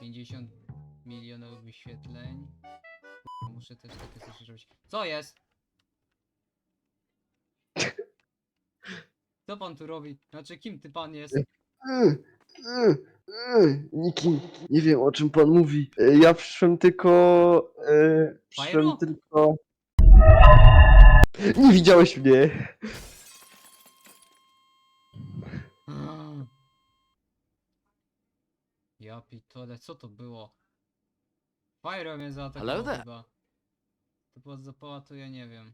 50 milionów wyświetleń. Muszę też takie coś robić. Co jest? Co pan tu robi? Znaczy, kim ty pan jest? E, e, e, Niki, nie wiem o czym pan mówi. E, Ja przyszłem tylko. E, przyszłem tylko. Nie widziałeś mnie. Ja pitole, co to było? Fire mnie Hello zaatakował there. chyba. To była zapała, to ja nie wiem.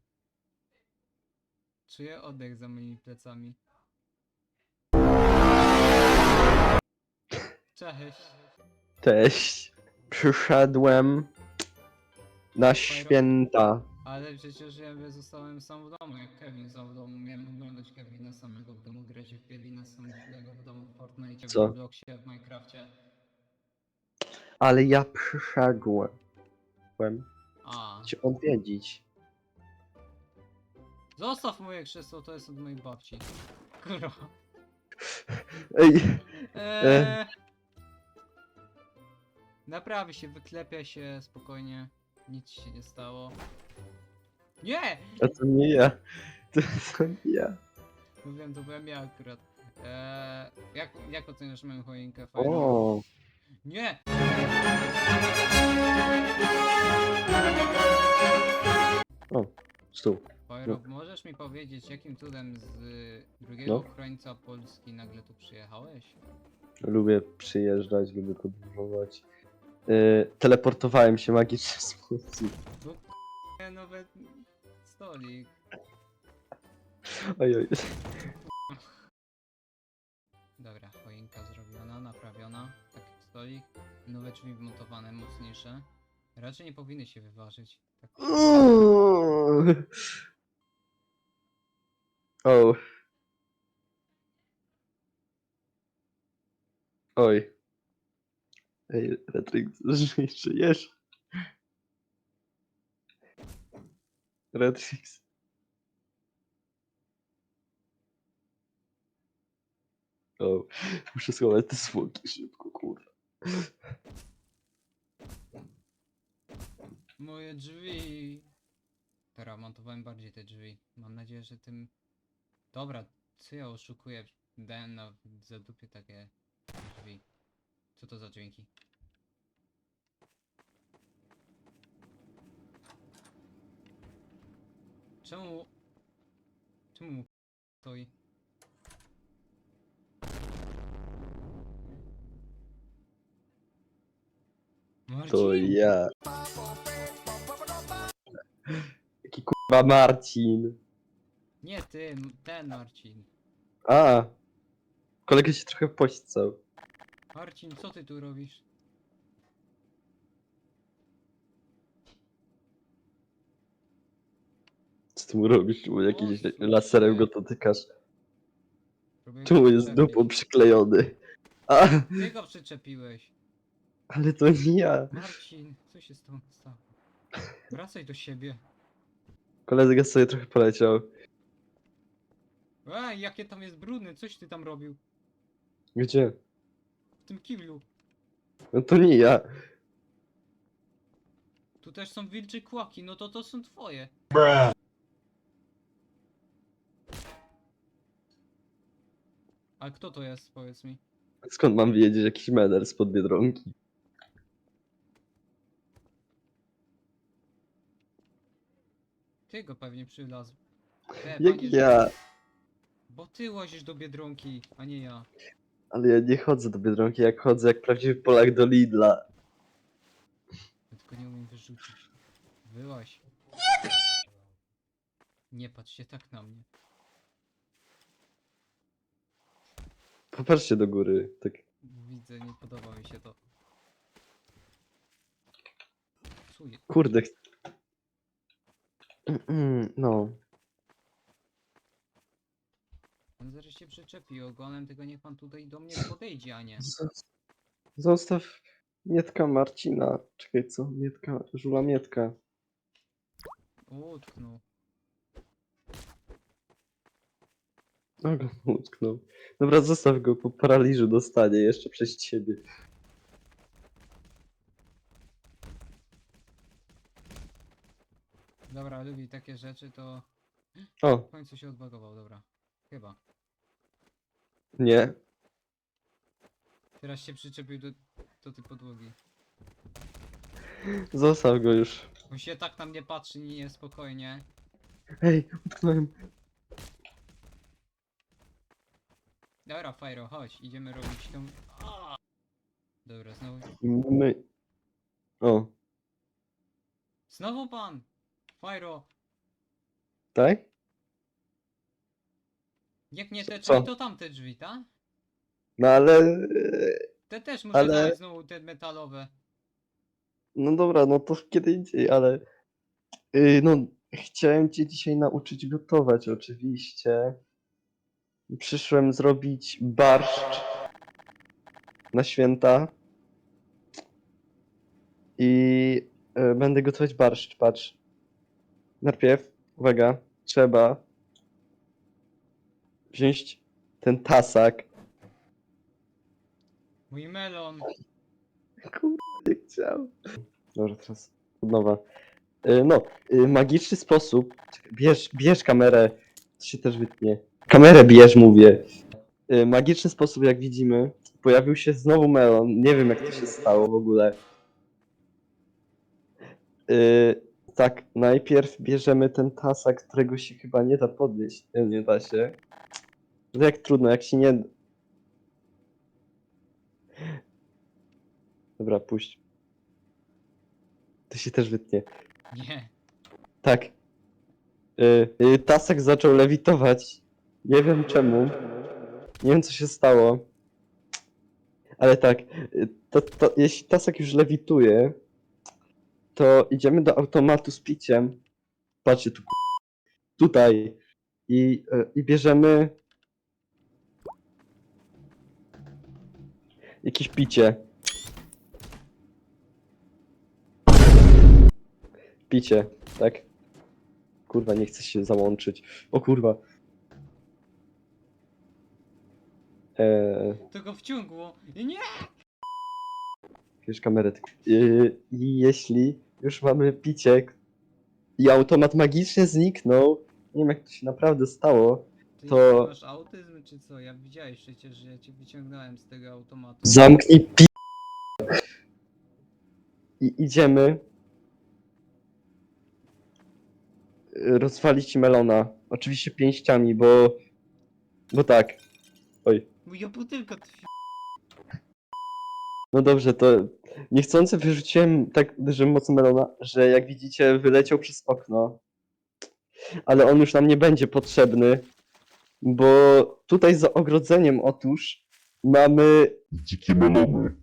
Czuję oddech za moimi plecami. Cześć. Cześć. Przyszedłem na święta. Ale przecież ja zostałem sam w domu, jak Kevin sam w domu. Miałem oglądać Kevina samego w domu, grać w Kevina samego w domu w Fortnite, Co? w Robloxie, w Minecrafcie. Ale ja przyszedłem. A, Cię odwiedzić. zostaw moje krzesło, to jest od mojej babci. Kurwa. Ej, Eee... Naprawi się, wyklepia się spokojnie. Nic się nie stało. Nie! a to nie ja. To, to nie ja. Mówiłem, to byłem ja akurat. Eee, jak, jak oceniasz moją choinkę? Fajną? O, Nie! Stół. Fajro, możesz mi powiedzieć, jakim cudem z y, drugiego No. krańca Polski nagle tu przyjechałeś? Lubię przyjeżdżać, lubię podróżować. Yy, teleportowałem się magiczny sposób. Bo k***a, nawet stolik. Oj, oj. Dobra, choinka zrobiona, naprawiona. Stolik. Nowe drzwi wmontowane, mocniejsze. Raczej nie powinny się wyważyć. Tak. O. Oj. Ej, Retrix, żyj- żyjesz? Retrix. O, muszę schować te zwłoki szybko, kurwa. Moje drzwi! Teraz montowałem bardziej te drzwi. Mam nadzieję, że tym... Dobra, co ja oszukuję? Dałem na zadupie takie drzwi. Co to za dźwięki? Czemu... Czemu mu stoi? Marcin! To ja. Jaki kurwa Marcin. Nie ty, m- ten Marcin. A. Kolega się trochę poścał. Marcin, co ty tu robisz? Co ty mu robisz? Czemu jakimś laserem go dotykasz? Próbuję Czemu go jest przyczepić. dupą przyklejony? A, Ty go przyczepiłeś. Ale to nie ja. Marcin, co się z tobą stało? Wracaj do siebie. Kolega sobie trochę poleciał. Ej, jakie tam jest brudne, coś ty tam robił? Gdzie? W tym kiblu. No to nie ja. Tu też są wilcze kłaki, no to to są twoje. A kto to jest, powiedz mi? Skąd mam wiedzieć jakiś medal spod Biedronki? Ty go pewnie przylazł. Te, Jak panie, ja? Bo ty łazisz do Biedronki, a nie ja. Ale ja nie chodzę do Biedronki, jak chodzę jak prawdziwy Polak do Lidla. Ja tylko nie umiem wyrzucić. Wyłaś. Nie patrz się tak na mnie. Popatrzcie do góry. Tak. Widzę, nie podoba mi się to. Czuję. Kurde. ch- No. On zaraz się przyczepi ogonem, tylko niech pan tutaj do mnie podejdzie, a nie. Zos- Zostaw Mietka Marcina. Czekaj, co? Mietka, żula Mietka. Utknął. No go utknął. Dobra, zostaw go, po paraliżu dostanie jeszcze przez ciebie. Dobra, lubi takie rzeczy, to O, w końcu się odbagował, dobra. Chyba. nie. Teraz się przyczepił do, do tej podłogi. Zostaw go już. On się tak na mnie patrzy niespokojnie. Ej, utknąłem. Dobra, Fajro, chodź, idziemy robić tą... A! Dobra, znowu... My... O, Znowu pan! Fajro! Tak? Jak nie te Co? drzwi, to tamte drzwi, tak? No ale... Te też muszę Ale- dać znowu te metalowe. No dobra, no to kiedy indziej, ale... Yy, no, chciałem cię dzisiaj nauczyć gotować, oczywiście. Przyszłem zrobić barszcz na święta. I y, będę gotować barszcz, patrz. Najpierw, uwaga, trzeba wziąć ten tasak. Mój melon! Kurde, nie chciałem. Dobra, teraz od nowa. Y, No, y, magiczny sposób. Czekaj, Bierz, bierz kamerę. To się też wytnie. Kamerę bierz, mówię. Y, Magiczny sposób, jak widzimy, pojawił się znowu melon. Nie wiem, jak to się stało w ogóle. Y, Tak, najpierw bierzemy ten tasak, którego się chyba nie da podnieść. Nie, nie da się. No jak trudno, jak się nie. Dobra, puść. To się też wytnie. Nie. Tak. Y, y, Tasek zaczął lewitować. Nie wiem czemu. Nie wiem co się stało. Ale tak, y, to, to, jeśli Tasek już lewituje, to idziemy do automatu z piciem. Patrzcie tu. Tutaj. I, y, i bierzemy jakieś picie. Picie, tak? Kurwa, nie chcę się załączyć. O kurwa. Eee, To go wciągło. Nie! bierz kamerę. tylko. I jeśli już mamy picie k- i automat magicznie zniknął, nie wiem jak to się naprawdę stało, Ty To- masz autyzm czy co? Ja widziałeś przecież, że ja cię wyciągnąłem z tego automatu. zamknij pi... I idziemy rozwalić melona. Oczywiście pięściami, bo... Bo tak. Oj. Moja butelka twi... No dobrze, to niechcący wyrzuciłem tak dużym mocno melona, że jak widzicie wyleciał przez okno. Ale on już nam nie będzie potrzebny, bo tutaj za ogrodzeniem otóż mamy Dzikie melony.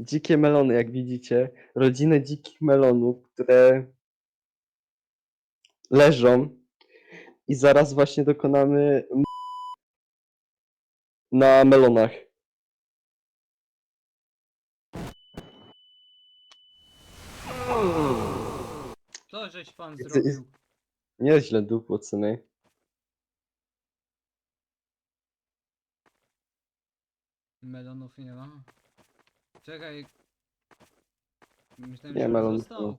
dzikie melony, jak widzicie. Rodzinę dzikich melonów, które leżą i zaraz właśnie dokonamy m- na melonach. Co żeś pan zrobił? Nieźle dupło, syny. Melonów nie ma. Czekaj. Myślałem, Nie, że już melonów został.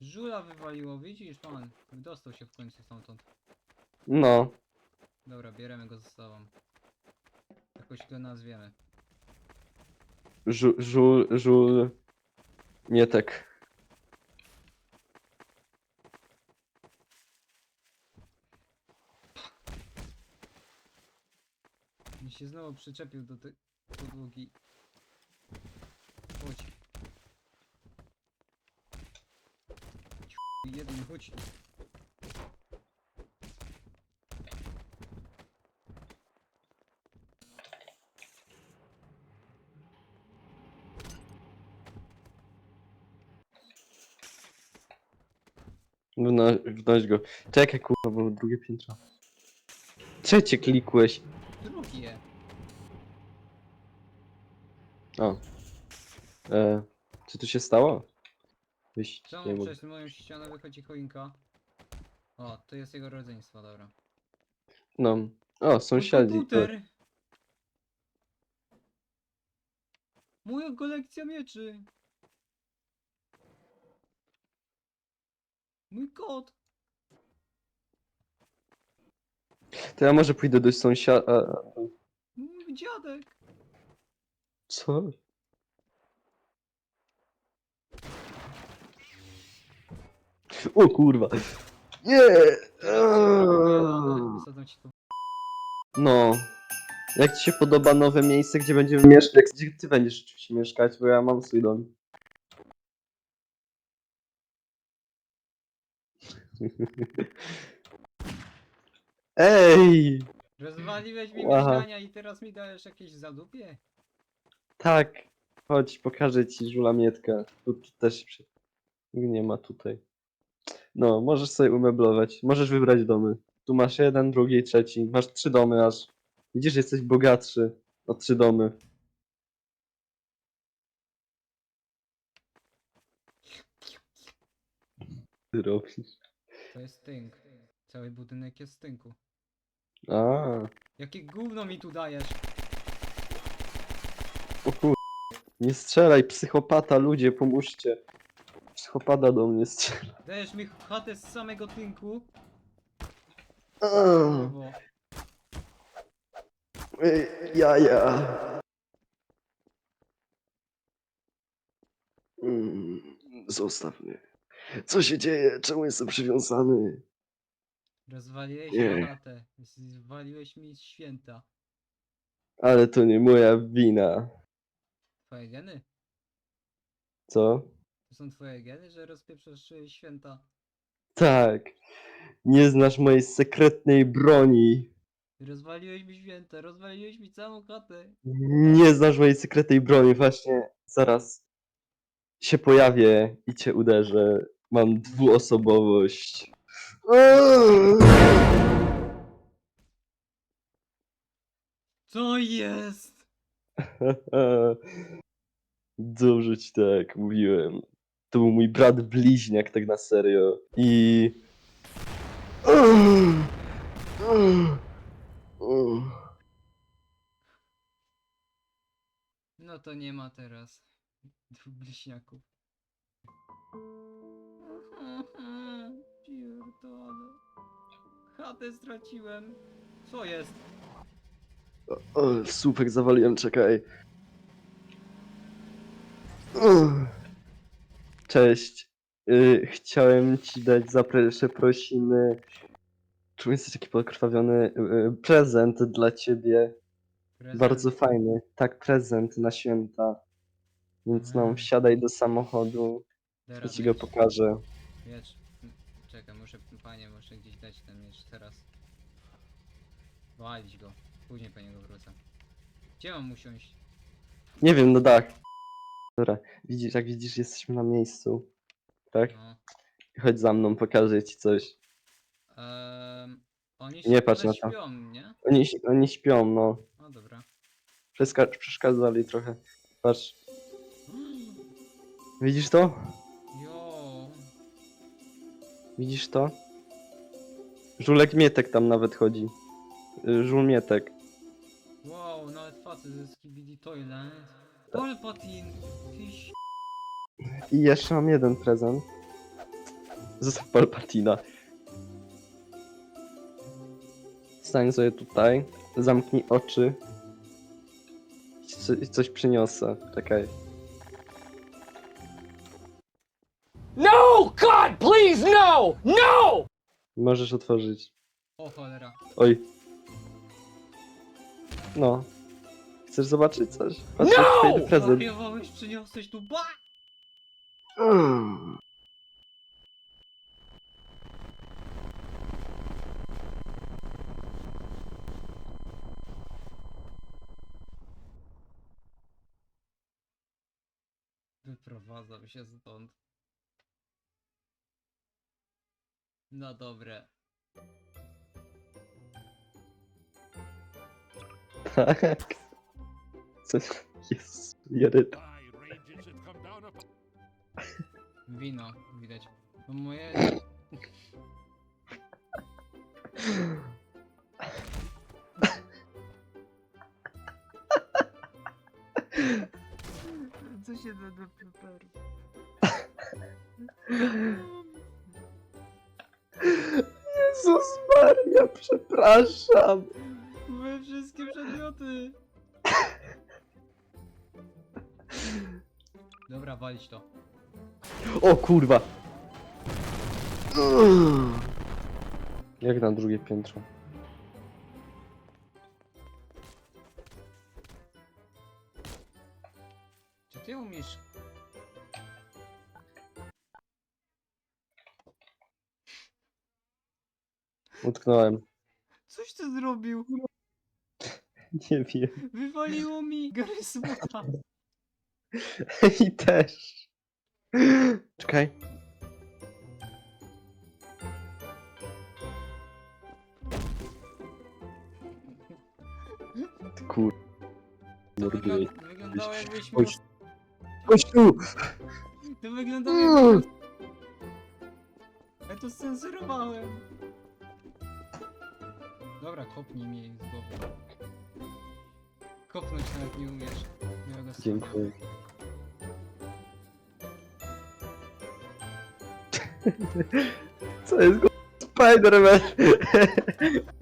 Żula wywaliło, widzisz pan? Dostał się w końcu stamtąd. No. Dobra, bierzemy go ze sobą. Jakoś go nazwiemy. Żul, żul, żul. Mietek. Się znowu przyczepił do tej podłogi. Chodź. Jeden, chodź. tu. Wno, wnoś go. Czekaj, kurwa, bo drugie piętro. Trzecie klikłeś. Drugie. O. E, co tu się stało? Wyjść nie Czemu mogę. przez moją ścianę wychodzi choinka? O, to jest jego rodzeństwo, dobra. No. O, Mój sąsiadzi. komputer! Moja kolekcja mieczy! Mój kot! To ja może pójdę do sąsiada. Mój dziadek! Co? O kurwa. Nie! Eee. Wysadzam ci tu. No. Jak ci się podoba nowe miejsce, gdzie będziemy mieszkać? Gdzie ty będziesz rzeczywiście mieszkać? Bo ja mam swój dom. Ej! Rozwaliłeś mi Aha. mieszkania i teraz mi dajesz jakieś zadupie? Tak. Chodź, pokażę ci żula Mietka. Tu, tu też nie ma tutaj. No, możesz sobie umeblować. Możesz wybrać domy. Tu masz jeden, drugi, trzeci. Masz trzy domy aż. Widzisz, jesteś bogatszy o trzy domy. Ty robisz. To jest stynk. Cały budynek jest stynku. A, Jakie gówno mi tu dajesz? o kur... Nie strzelaj, psychopata, ludzie, pomóżcie. Psychopata do mnie strzela. Dajesz mi chatę z samego tynku? A, Bo ej, Jaja. Mm, Zostaw mnie. Co się dzieje? Czemu jestem przywiązany? Rozwaliłeś Nie. mi chatę. Zwaliłeś mi święta. Ale to nie moja wina. Twoje geny? Co? To są twoje geny, że rozpieprzasz y, święta? Tak. Nie znasz mojej sekretnej broni. Rozwaliłeś mi święta, rozwaliłeś mi całą chatę. Nie znasz mojej sekretnej broni. Właśnie zaraz się pojawię i cię uderzę. Mam dwuosobowość. Co jest? Dobrze ci tak mówiłem. To był mój brat bliźniak, tak na serio. I. No to nie ma teraz dwóch bliźniaków. Pierdolę. Chatę straciłem. Co jest? O, słupek zawaliłem, czekaj. Cześć. Y, chciałem ci dać za przeprosiny. Czemu jesteś taki pokrwawiony? Y, y, prezent dla ciebie. Prezent? Bardzo fajny. Tak, prezent na święta. Więc no, Mhm. wsiadaj do samochodu. Ja Teraz ci go pokażę. Miecz. Czekaj, muszę, panie, muszę gdzieś dać ten miecz teraz. Walić go. Później po niego wrócę. Gdzie mam usiąść? Nie wiem, no dach. Dobra, widzisz, jak widzisz, jesteśmy na miejscu. Tak? No. Chodź za mną, pokażę ci coś. Ehm, oni Nie się patrz ale na to. śpią, nie? Oni, oni śpią, no. No dobra. Przeska- przeszkadzali trochę. Patrz, widzisz to? Widzisz to? Żulek Mietek tam nawet chodzi. Y, Żul Mietek. Wow, nawet facet ze Skibidi Toilet. Palpatine! Tyś... I jeszcze mam jeden prezent. Zostaw Palpatina. Stań sobie tutaj, zamknij oczy. I co- I coś przyniosę. Czekaj. No! God, please, no! No! Możesz otworzyć. O cholera. Oj. No. Chcesz zobaczyć coś? Patrz, No! fajny prezent. Zwariowałeś, przyniosłeś tu ba! Mm. Wyprowadzam się stąd. No dobre. Tak. Co jest? Jeden. Wino, widać. No moje... Co się da do preparu? Jezus Maria, przepraszam. Moje wszystkie przedmioty! Dobra, walić to. O kurwa. Jak na drugie piętro? Utknąłem. Coś ty zrobił? Nie wiem. Wywaliło mi gry smuta. I też. Czekaj. Ty Kur... To Morduję. wygląda, wyglądało jakbyś miał... Chodź. Chodź tu! To wyglądało jakbyś miał... Ja to censurowałem. Dobra, kopnij mnie z głowy. Kopnąć nawet nie umiesz. Miłego snu. Dziękuję. Co jest go... Spider-Man?